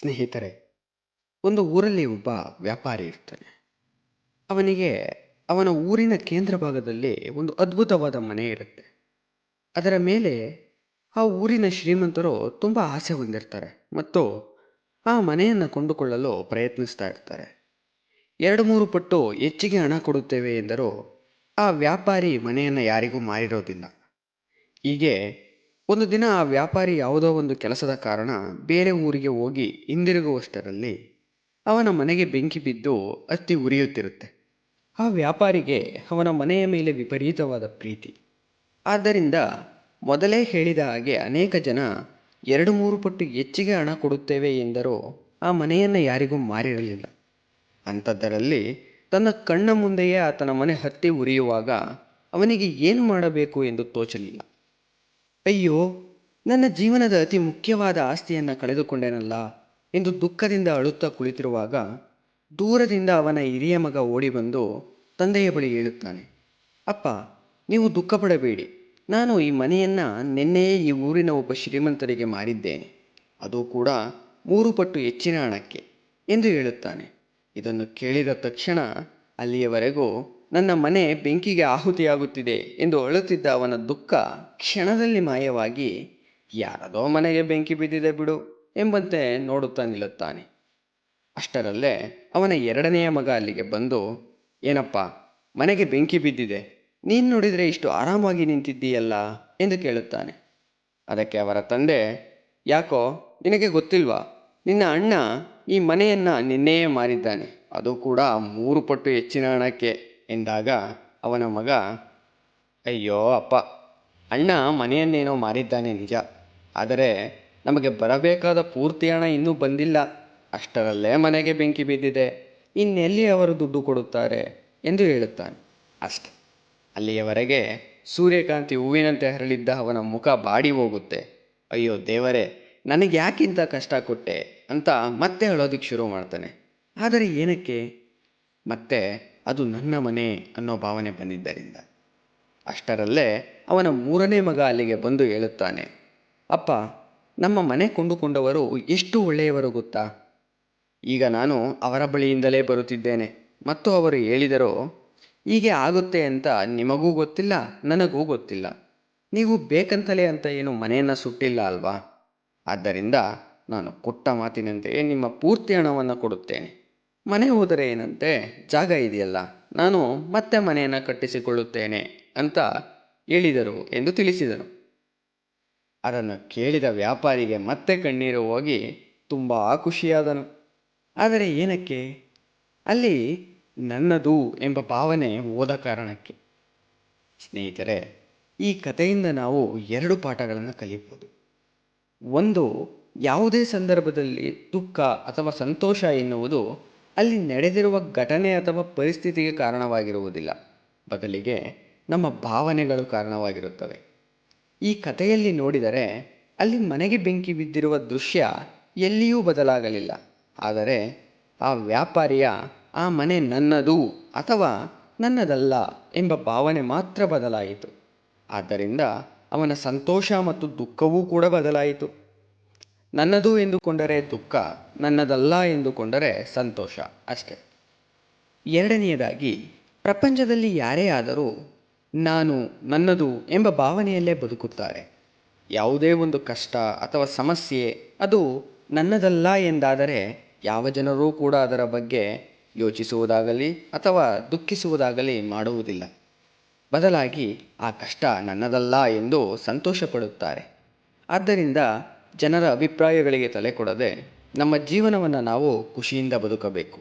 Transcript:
ಸ್ನೇಹಿತರೆ, ಒಂದು ಊರಲ್ಲಿ ಒಬ್ಬ ವ್ಯಾಪಾರಿ ಇರ್ತಾನೆ. ಅವನಿಗೆ, ಅವನ ಊರಿನ ಕೇಂದ್ರ ಭಾಗದಲ್ಲಿ ಒಂದು ಅದ್ಭುತವಾದ ಮನೆ ಇರುತ್ತೆ. ಅದರ ಮೇಲೆ ಆ ಊರಿನ ಶ್ರೀಮಂತರು ತುಂಬ ಆಸೆ ಹೊಂದಿರ್ತಾರೆ ಮತ್ತು ಆ ಮನೆಯನ್ನು ಕೊಂಡುಕೊಳ್ಳಲು ಪ್ರಯತ್ನಿಸ್ತಾ ಇರ್ತಾರೆ. ಎರಡು ಮೂರು ಪಟ್ಟು ಹೆಚ್ಚಿಗೆ ಹಣ ಕೊಡುತ್ತೇವೆ ಎಂದರೂ ಆ ವ್ಯಾಪಾರಿ ಮನೆಯನ್ನು ಯಾರಿಗೂ ಮಾರಿರೋದಿಲ್ಲ. ಹೀಗೆ ಒಂದು ದಿನ ಆ ವ್ಯಾಪಾರಿ ಯಾವುದೋ ಒಂದು ಕೆಲಸದ ಕಾರಣ ಬೇರೆ ಊರಿಗೆ ಹೋಗಿ ಹಿಂದಿರುಗುವಷ್ಟರಲ್ಲಿ ಅವನ ಮನೆಗೆ ಬೆಂಕಿ ಬಿದ್ದು ಅತ್ತಿ ಉರಿಯುತ್ತಿರುತ್ತೆ. ಆ ವ್ಯಾಪಾರಿಗೆ ಅವನ ಮನೆಯ ಮೇಲೆ ವಿಪರೀತವಾದ ಪ್ರೀತಿ. ಆದ್ದರಿಂದ ಮೊದಲೇ ಹೇಳಿದ ಹಾಗೆ ಅನೇಕ ಜನ ಎರಡು ಮೂರು ಪಟ್ಟು ಹೆಚ್ಚಿಗೆ ಹಣ ಕೊಡುತ್ತೇವೆ ಎಂದರೂ ಆ ಮನೆಯನ್ನು ಯಾರಿಗೂ ಮಾರಿರಲಿಲ್ಲ. ಅಂಥದ್ದರಲ್ಲಿ ತನ್ನ ಕಣ್ಣ ಮುಂದೆಯೇ ಆತನ ಮನೆ ಹತ್ತಿ ಉರಿಯುವಾಗ ಅವನಿಗೆ ಏನು ಮಾಡಬೇಕು ಎಂದು ತೋಚಲಿಲ್ಲ. ಅಯ್ಯೋ, ನನ್ನ ಜೀವನದ ಅತಿ ಮುಖ್ಯವಾದ ಆಸ್ತಿಯನ್ನು ಕಳೆದುಕೊಂಡೆನಲ್ಲ ಎಂದು ದುಃಖದಿಂದ ಅಳುತ್ತಾ ಕುಳಿತಿರುವಾಗ ದೂರದಿಂದ ಅವನ ಹಿರಿಯ ಮಗ ಓಡಿ ಬಂದು ತಂದೆಯ ಬಳಿ ಹೇಳುತ್ತಾನೆ, ಅಪ್ಪ, ನೀವು ದುಃಖಪಡಬೇಡಿ. ನಾನು ಈ ಮನೆಯನ್ನು ನಿನ್ನೆಯೇ ಈ ಊರಿನ ಒಬ್ಬ ಶ್ರೀಮಂತರಿಗೆ ಮಾರಿದ್ದೇನೆ. ಅದು ಕೂಡ ಮೂರು ಪಟ್ಟು ಹೆಚ್ಚಿನ ಹಣಕ್ಕೆ ಎಂದು ಹೇಳುತ್ತಾನೆ. ಇದನ್ನು ಕೇಳಿದ ತಕ್ಷಣ ಅಲ್ಲಿಯವರೆಗೂ ನನ್ನ ಮನೆ ಬೆಂಕಿಗೆ ಆಹುತಿಯಾಗುತ್ತಿದೆ ಎಂದು ಅಳುತ್ತಿದ್ದ ಅವನ ದುಃಖ ಕ್ಷಣದಲ್ಲಿ ಮಾಯವಾಗಿ, ಯಾರದೋ ಮನೆಗೆ ಬೆಂಕಿ ಬಿದ್ದಿದೆ ಬಿಡು ಎಂಬಂತೆ ನೋಡುತ್ತಾ ನಿಲ್ಲುತ್ತಾನೆ. ಅಷ್ಟರಲ್ಲೇ ಅವನ ಎರಡನೆಯ ಮಗ ಅಲ್ಲಿಗೆ ಬಂದು, ಏನಪ್ಪ, ಮನೆಗೆ ಬೆಂಕಿ ಬಿದ್ದಿದೆ, ನೀನು ನೋಡಿದರೆ ಇಷ್ಟು ಆರಾಮಾಗಿ ನಿಂತಿದ್ದೀಯಲ್ಲ ಎಂದು ಕೇಳುತ್ತಾನೆ. ಅದಕ್ಕೆ ಅವರ ತಂದೆ, ಯಾಕೋ, ನಿನಗೆ ಗೊತ್ತಿಲ್ವಾ, ನಿನ್ನ ಅಣ್ಣ ಈ ಮನೆಯನ್ನು ನಿನ್ನೆಯೇ ಮಾರಿದ್ದಾನೆ, ಅದು ಕೂಡ ಮೂರು ಪಟ್ಟು ಹೆಚ್ಚಿನ ಹಣಕ್ಕೆ. ಎಂದಾಗ ಅವನ ಮಗ, ಅಯ್ಯೋ ಅಪ್ಪ, ಅಣ್ಣ ಮನೆಯನ್ನೇನೋ ಮಾರಿದ್ದಾನೆ ನಿಜ. ಆದರೆ ನಮಗೆ ಬರಬೇಕಾದ ಪೂರ್ತಿ ಹಣ ಇನ್ನೂ ಬಂದಿಲ್ಲ. ಅಷ್ಟರಲ್ಲೇ ಮನೆಗೆ ಬೆಂಕಿ ಬಿದ್ದಿದೆ. ಇನ್ನೆಲ್ಲಿ ಅವರು ದುಡ್ಡು ಕೊಡುತ್ತಾರೆ? ಎಂದು ಹೇಳುತ್ತಾನೆ. ಅಷ್ಟೆ. ಅಲ್ಲಿಯವರೆಗೆ ಸೂರ್ಯಕಾಂತಿ ಹೂವಿನಂತೆ ಹರಳಿದ್ದ ಅವನ ಮುಖ ಬಾಡಿ ಹೋಗುತ್ತೆ. ಅಯ್ಯೋ ದೇವರೇ ನನಗೆ ಯಾಕಿಂತ ಕಷ್ಟ ಕೊಟ್ಟೆ? ಅಂತ ಮತ್ತೆ ಅಳೋದಕ್ಕೆ ಶುರು ಮಾಡ್ತಾನೆ. ಆದರೆ ಏನಕ್ಕೆ? ಮತ್ತೆ ಅದು ನನ್ನ ಮನೆ ಅನ್ನೋ ಭಾವನೆ ಬಂದಿದ್ದರಿಂದ. ಅಷ್ಟರಲ್ಲೇ ಅವನ ಮೂರನೇ ಮಗ ಅಲ್ಲಿಗೆ ಬಂದು ಹೇಳುತ್ತಾನೆ, ಅಪ್ಪ, ನಮ್ಮ ಮನೆ ಕೊಂಡುಕೊಂಡವರು ಎಷ್ಟು ಒಳ್ಳೆಯವರು ಗೊತ್ತಾ? ಈಗ ನಾನು ಅವರ ಬಳಿಯಿಂದಲೇ ಬರುತ್ತಿದ್ದೇನೆ. ಮತ್ತು ಅವರು ಹೇಳಿದರು, ಹೀಗೆ ಆಗುತ್ತೆ ಅಂತ ನಿಮಗೂ ಗೊತ್ತಿಲ್ಲ, ನನಗೂ ಗೊತ್ತಿಲ್ಲ. ನೀವು ಬೇಕಂತಲೇ ಅಂತ ಏನು ಮನೆಯನ್ನು ಸುಟ್ಟಿಲ್ಲ ಅಲ್ವಾ? ಆದ್ದರಿಂದ ನಾನು ಕೊಟ್ಟ ಮಾತಿನಂತೆಯೇ ನಿಮ್ಮ ಪೂರ್ತಿ ಹಣವನ್ನು ಕೊಡುತ್ತೇನೆ. ಮನೆ ಹೋದರೆ ಏನಂತೆ? ಜಾಗ ಇದೆಯಲ್ಲ, ನಾನು ಮತ್ತೆ ಮನೆಯನ್ನು ಕಟ್ಟಿಸಿಕೊಳ್ಳುತ್ತೇನೆ ಅಂತ ಹೇಳಿದರು ಎಂದು ತಿಳಿಸಿದನು ಅದನ್ನು ಕೇಳಿದ ವ್ಯಾಪಾರಿಗೆ ಮತ್ತೆ ಕಣ್ಣೀರು ಹೋಗಿ ತುಂಬ ಖುಷಿಯಾದನು. ಆದರೆ ಏನಕ್ಕೆ? ಅಲ್ಲಿ ನನ್ನದು ಎಂಬ ಭಾವನೆ ಹೋದ ಕಾರಣಕ್ಕೆ. ಸ್ನೇಹಿತರೆ, ಈ ಕಥೆಯಿಂದ ನಾವು ಎರಡು ಪಾಠಗಳನ್ನು ಕಲಿಯಬಹುದು. ಒಂದು, ಯಾವುದೇ ಸಂದರ್ಭದಲ್ಲಿ ದುಃಖ ಅಥವಾ ಸಂತೋಷ ಎನ್ನುವುದು ಅಲ್ಲಿ ನಡೆದಿರುವ ಘಟನೆ ಅಥವಾ ಪರಿಸ್ಥಿತಿಗೆ ಕಾರಣವಾಗಿರುವುದಿಲ್ಲ. ಬದಲಿಗೆ ನಮ್ಮ ಭಾವನೆಗಳು ಕಾರಣವಾಗಿರುತ್ತವೆ. ಈ ಕಥೆಯಲ್ಲಿ ನೋಡಿದರೆ ಅಲ್ಲಿ ಮನೆಗೆ ಬೆಂಕಿ ಬಿದ್ದಿರುವ ದೃಶ್ಯ ಎಲ್ಲಿಯೂ ಬದಲಾಗಲಿಲ್ಲ. ಆದರೆ ಆ ವ್ಯಾಪಾರಿಯ ಆ ಮನೆ ನನ್ನದು ಅಥವಾ ನನ್ನದಲ್ಲ ಎಂಬ ಭಾವನೆ ಮಾತ್ರ ಬದಲಾಯಿತು. ಆದ್ದರಿಂದ ಅವನ ಸಂತೋಷ ಮತ್ತು ದುಃಖವೂ ಕೂಡ ಬದಲಾಯಿತು. ನನ್ನದು ಎಂದುಕೊಂಡರೆ ದುಃಖ, ನನ್ನದಲ್ಲ ಎಂದುಕೊಂಡರೆ ಸಂತೋಷ ಅಷ್ಟೆ. ಎರಡನೆಯದಾಗಿ, ಪ್ರಪಂಚದಲ್ಲಿ ಯಾರೇ ಆದರೂ ನಾನು ನನ್ನದು ಎಂಬ ಭಾವನೆಯಲ್ಲೇ ಬದುಕುತ್ತಾರೆ. ಯಾವುದೇ ಒಂದು ಕಷ್ಟ ಅಥವಾ ಸಮಸ್ಯೆ, ಅದು ನನ್ನದಲ್ಲ ಎಂದಾದರೆ ಯಾವ ಜನರೂ ಕೂಡ ಅದರ ಬಗ್ಗೆ ಯೋಚಿಸುವುದಾಗಲಿ ಅಥವಾ ದುಃಖಿಸುವುದಾಗಲಿ ಮಾಡುವುದಿಲ್ಲ. ಬದಲಾಗಿ, ಆ ಕಷ್ಟ ನನ್ನದಲ್ಲ ಎಂದು ಸಂತೋಷಪಡುತ್ತಾರೆ. ಆದ್ದರಿಂದ ಜನರ ಅಭಿಪ್ರಾಯಗಳಿಗೆ ತಲೆ ಕೊಡದೆ ನಮ್ಮ ಜೀವನವನ್ನು ನಾವು ಖುಷಿಯಿಂದ ಬದುಕಬೇಕು.